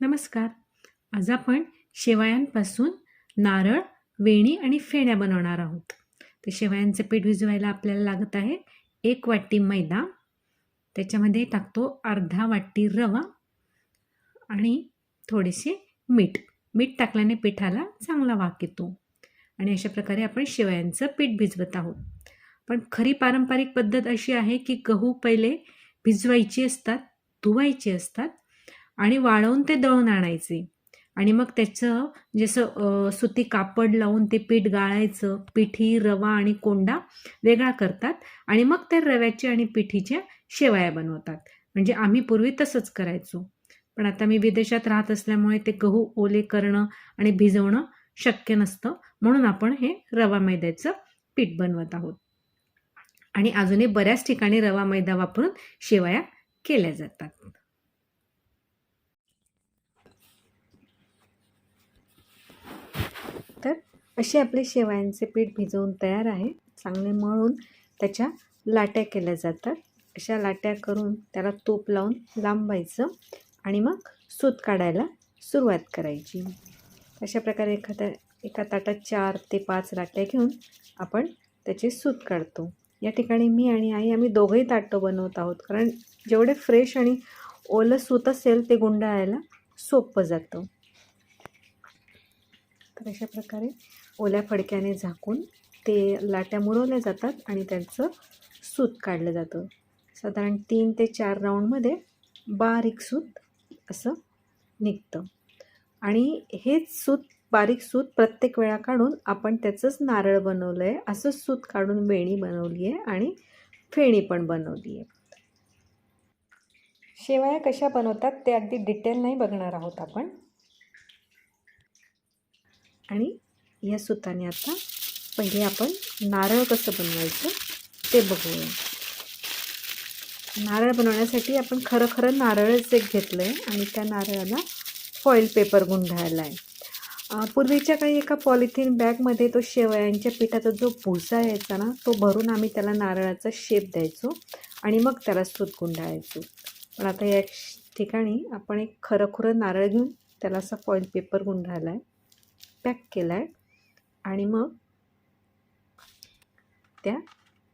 नमस्कार. आज आपण शेवयांपासून नारळ वेणी आणि फेण्या बनवणार आहोत. तर शेवयांचं पीठ भिजवायला आपल्याला लागत आहे एक वाटी मैदा. त्याच्यामध्ये टाकतो अर्धा वाटी रवा आणि थोडेसे मीठ. मीठ टाकल्याने पिठाला चांगला वाक येतो. आणि अशा प्रकारे आपण शेवयांचं पीठ भिजवत आहोत. पण खरी पारंपरिक पद्धत अशी आहे की गहू पहिले भिजवायची असतात धुवायचे असतात आणि वाळवून ते दळून आणायचे. आणि मग त्याचं जसं सुती कापड लावून ते पीठ गाळायचं पिठी रवा आणि कोंडा वेगळा करतात आणि मग त्या रव्याच्या आणि पिठीच्या शेवया बनवतात. म्हणजे आम्ही पूर्वी तसंच करायचो. पण आता मी विदेशात राहत असल्यामुळे ते गहू ओले करणं आणि भिजवणं शक्य नसतं. म्हणून आपण हे रवा मैद्याचं पीठ बनवत आहोत. आणि अजूनही बऱ्याच ठिकाणी रवा मैदा वापरून शेवया केल्या जातात तर असे आपले शेवयांचे पीठ भिजवून तयार आहे. चांगले मळून त्याच्या लाट्या केल्या जातात. अशा लाट्या करून त्याला तूप लावून लांबायचं आणि मग सूत काढायला सुरुवात करायची. अशा प्रकारे एखाद्या एका ताटात चार ते पाच लाट्या घेऊन आपण त्याचे सूत काढतो. या ठिकाणी मी आणि आई आम्ही दोघंही ताटं बनवत आहोत. कारण जेवढे फ्रेश आणि ओलं सूत असेल ते गुंडाळायला सोपं जातं. तर अशा प्रकारे ओल्या फडक्याने झाकून ते लाट्या मुरवल्या जातात आणि त्यांचं सूत काढलं जातं. साधारण तीन ते चार राऊंडमध्ये बारीक सूत असं निघतं. आणि हेच सूत बारीक सूत प्रत्येक वेळा काढून आपण त्याचंच नारळ बनवलं आहे असंच सूत काढून वेणी बनवली आहे आणि फेणी पण बनवली आहे शेवया कशा बनवतात ते अगदी डिटेल नाही बघणार आहोत आपण. आणि या सुताने आता पहिले आपण नारळ कसं बनवायचं ते बघूया. नारळ बनवण्यासाठी आपण खरं खरं नारळच एक घेतलं आहे आणि त्या नारळाला फॉईल पेपर गुंडाळला आहे पूर्वीच्या काही एका पॉलिथिन बॅगमध्ये तो शेवयांच्या पिठाचा जो भुसा यायचा ना तो भरून आम्ही त्याला नारळाचा शेप द्यायचो आणि मग त्याला सूत गुंडाळायचो. पण आता या ठिकाणी आपण एक खरं खुरं नारळ घेऊन त्याला असा फॉईल पेपर गुंडाळला आहे पॅक केला आहे आणि मग त्या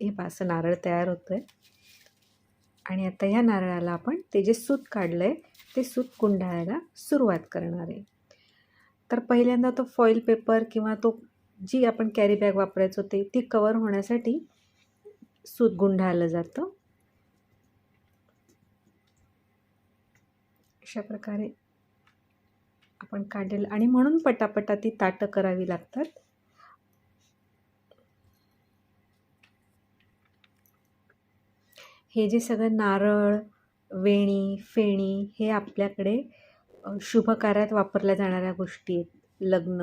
हे पहा असं नारळ तयार होतं आहे आणि आता ह्या नारळाला आपण ते जे सूत काढलं आहे ते सूत गुंडाळायला सुरुवात करणार आहे. तर पहिल्यांदा तो फॉईल पेपर किंवा तो जी आपण कॅरी बॅग वापरायचो ते ती कवर होण्यासाठी सूत गुंडाळलं जातं. अशा प्रकारे आपण काढलेलं आणि म्हणून पटापटा ती ताटं करावी लागतात. हे जे सगळं नारळ वेणी फेणी हे आपल्याकडे शुभ कार्यात वापरल्या जाणाऱ्या गोष्टी आहेत. लग्न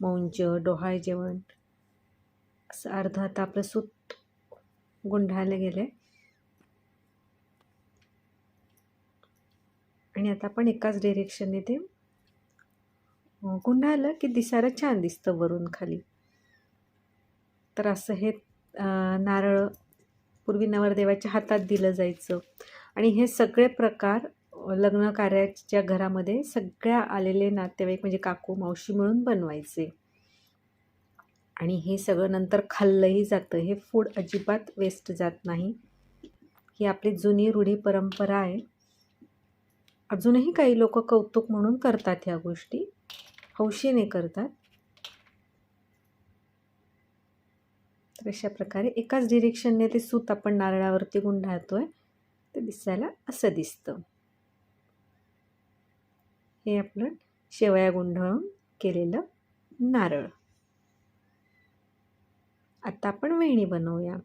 मौंज डोहाळे जेवण. असं अर्ध आता आपलं सूत गुंडाळलं गेलं आहे आणि आता आपण एकाच डिरेक्शनने ते गुंढाळलं गुंडाळलं की दिसायला छान दिसतं वरून खाली. तर असं हे नारळ पूर्वी नवरदेवाच्या हातात दिलं जायचं. आणि हे सगळे प्रकार लग्न कार्याच्या घरामध्ये सगळ्या आलेले नातेवाईक म्हणजे काकू मावशी मिळून बनवायचे. आणि हे सगळं नंतर खाल्लंही जातं. हे फूड अजिबात वेस्ट जात नाही. ही आपली जुनी रूढी परंपरा आहे. अजूनही काही लोक कौतुक म्हणून करतात ह्या गोष्टी. हौशीने करतात. तर अशा प्रकारे एकाच डिरेक्शनने ते सूत आपण नारळावरती गुंडाळतो आहे ते दिसायला असं दिसतं. हे आपलं शेवया गुंडाळून केलेलं नारळ. आता आपण वेणी बनवूया.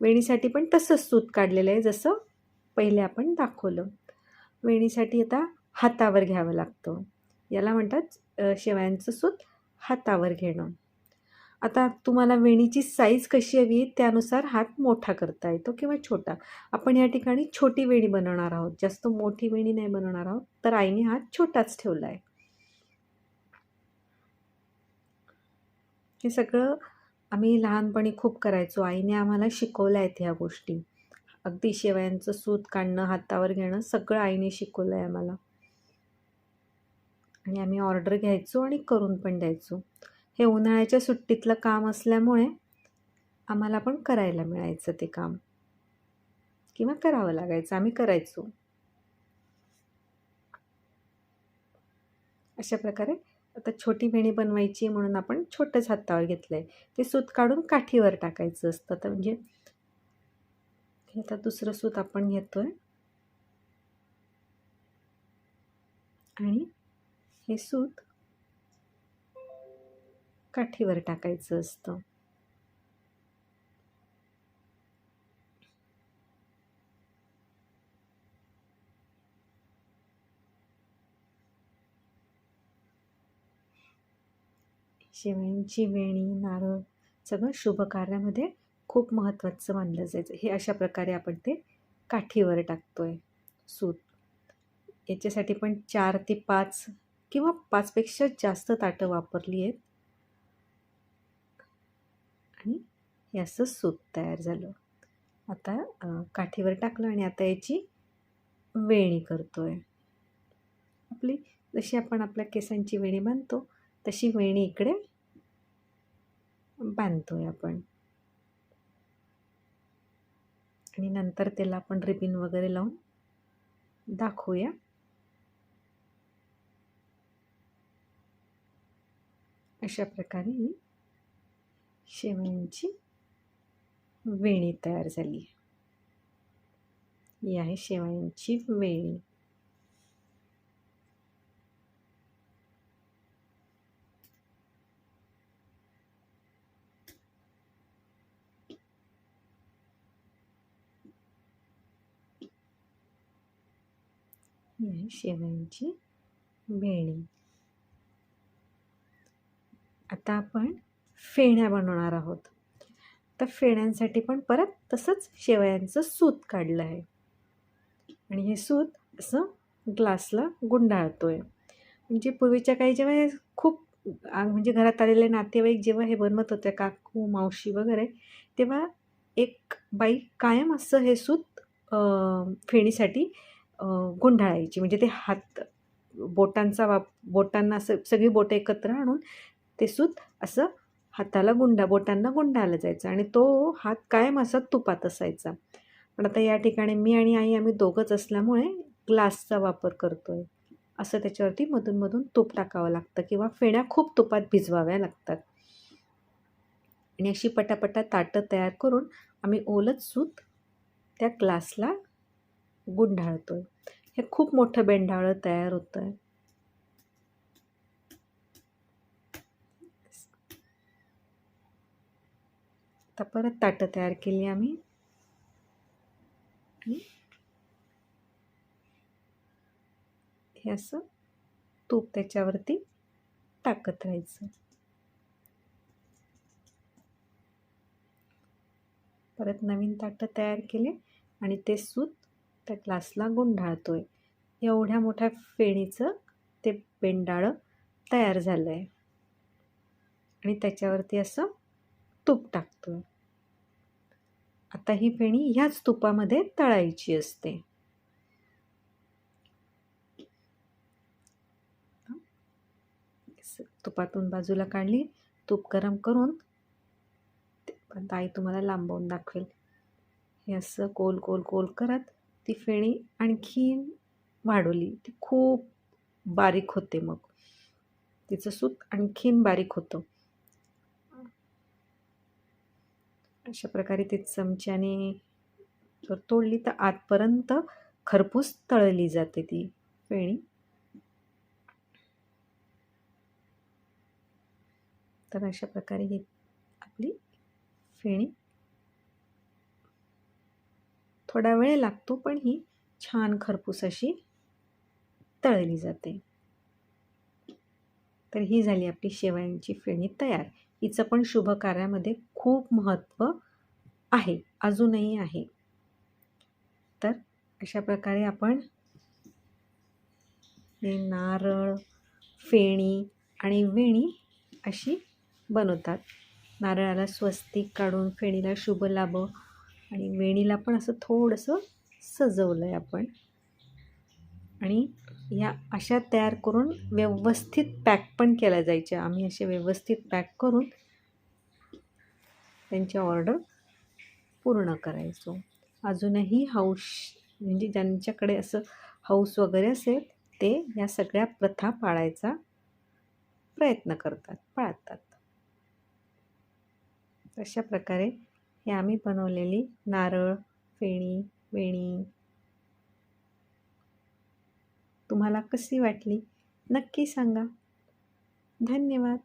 वेणीसाठी पण तसंच सूत काढलेलं आहे जसं पहिले आपण दाखवलं. वेणीसाठी आता हातावर घ्यावं लागतं. याला म्हणतात शेवयांचं सूत हातावर घेणं. आता तुम्हाला वेणीची साईज कशी हवी त्यानुसार हात मोठा करता येतो किंवा छोटा. आपण या ठिकाणी छोटी वेणी बनवणार आहोत. जास्त मोठी वेणी नाही बनवणार आहोत तर आईने हात छोटाच ठेवला आहे. हे सगळं आम्ही लहानपणी खूप करायचो. आईने आम्हाला शिकवल्या आहेत ह्या गोष्टी. अगदी शेवयांचं सूत काढणं हातावर घेणं सगळं आईने शिकवलं आहे आम्हाला. आणि आम्ही ऑर्डर घ्यायचो आणि करून पण द्यायचो. हे उन्हाळ्याच्या सुट्टीतलं काम असल्यामुळे आम्हाला पण करायला मिळायचं ते काम. किंवा करावं लागायचं आम्ही करायचो. अशा प्रकारे आता छोटी वेणी बनवायची म्हणून आपण छोटंच हातावर घेतलं आहे ते सूत काढून काठीवर टाकायचं असतं. तर म्हणजे हे आता दुसरं सूत आपण घेतो आहे आणि हे सूत काठीवर टाकायचं असतं. शेवयांची वेणी नारळ सगळं शुभ कार्यामध्ये खूप महत्त्वाचं मानलं जायचं. हे अशा प्रकारे आपण ते काठीवर टाकतो आहे सूत. याच्यासाठी पण चार ते पाच किंवा पाचपेक्षा जास्त ताटं वापरली आहेत. आणि हे असं सूत तयार झालं. आता काठीवर टाकलं आणि आता याची वेणी करतो आहे आपली जशी आपण आपल्या केसांची वेणी बांधतो तशी वेणी इकडे बांधतो आहे आपण. आणि नंतर त्याला आपण रिबिन वगैरे लावून दाखवूया. अशा प्रकारे मी शेवयांची वेणी तयार झाली ही आहे शेवयांची वेणी. ही आहे शेवयांची वेणी. आता आपण फेण्या बनवणार आहोत. तर फेण्यांसाठी पण परत तसंच शेवयांचं सूत काढलं आहे. आणि हे सूत असं ग्लासला गुंडाळतो आहे म्हणजे पूर्वीच्या काही जेव्हा हे खूप म्हणजे घरात आलेले नातेवाईक जेव्हा हे बनवत होते काकू मावशी वगैरे तेव्हा एक बाई कायम असं हे सूत फेणीसाठी गुंडाळायची. म्हणजे ते हात बोटांचा वाप बोटांना असं सगळी बोटं एकत्र आणून ते सूत असं हाताला गुंडा बोटांना गुंडाळलं जायचं आणि तो हात कायम असा तुपात असायचा. पण आता या ठिकाणी मी आणि आई आम्ही दोघंच असल्यामुळे ग्लासचा वापर करतो आहे असं त्याच्यावरती मधूनमधून तूप टाकावं लागतं किंवा फेण्या खूप तुपात भिजवाव्या लागतात. आणि अशी पटापटा ताटं तयार करून आम्ही ओलत सूत त्या ग्लासला गुंडाळतो आहे हे खूप मोठं बेंडाळं तयार होतं आहे आता परत ताटं तयार केली आम्ही. हे असं तूप त्याच्यावरती टाकत राहायचं. परत नवीन ताटं तयार केले आणि ते सूत त्या ग्लासला गुंडाळतो आहे एवढ्या मोठ्या फेणीचं ते पेंडाळं तयार झालं आहे आणि त्याच्यावरती असं तूप टाकतो. आहे आता ही फेणी ह्याच तुपामध्ये तळायची असते. तुपातून बाजूला काढली तूप गरम करून ताई तुम्हाला लांबवून दाखवेल. हे असं गोल गोल गोल करत ती फेणी आणखीन वाढवली. ती खूप बारीक होते मग. तिचं सूत आणखीन बारीक होतं. अशा प्रकारे ती चमच्याने जर तोडली तर आतपर्यंत खरपूस तळली जाते ती फेणी तर अशा प्रकारे ही आपली फेणी थोडा वेळ लागतो पण ही छान खरपूस अशी तळली जाते. तर ही झाली आपली शेवयांची फेणी तयार. हिचं पण शुभ कार्यामध्ये खूप महत्त्व आहे अजूनही आहे. तर अशा प्रकारे आपण हे नारळ फेणी आणि वेणी अशी बनवतात. नारळाला स्वस्तिक काढून फेणीला शुभ लाभ आणि वेणीला पण असं थोडंसं सजवलं आहे आपण. आणि या अशा तयार करून व्यवस्थित पॅक पण केल्या जायच्या. आम्ही असे व्यवस्थित पॅक करून त्यांची ऑर्डर पूर्ण करायचो. अजूनही हौश म्हणजे ज्यांच्याकडे असं हौस वगैरे असेल ते या सगळ्या प्रथा पाळायचा प्रयत्न करतात पाळतात. अशा प्रकारे हे आम्ही बनवलेली नारळ फेणी वेणी तुम्हाला कशी वाटली? नक्की सांगा. धन्यवाद.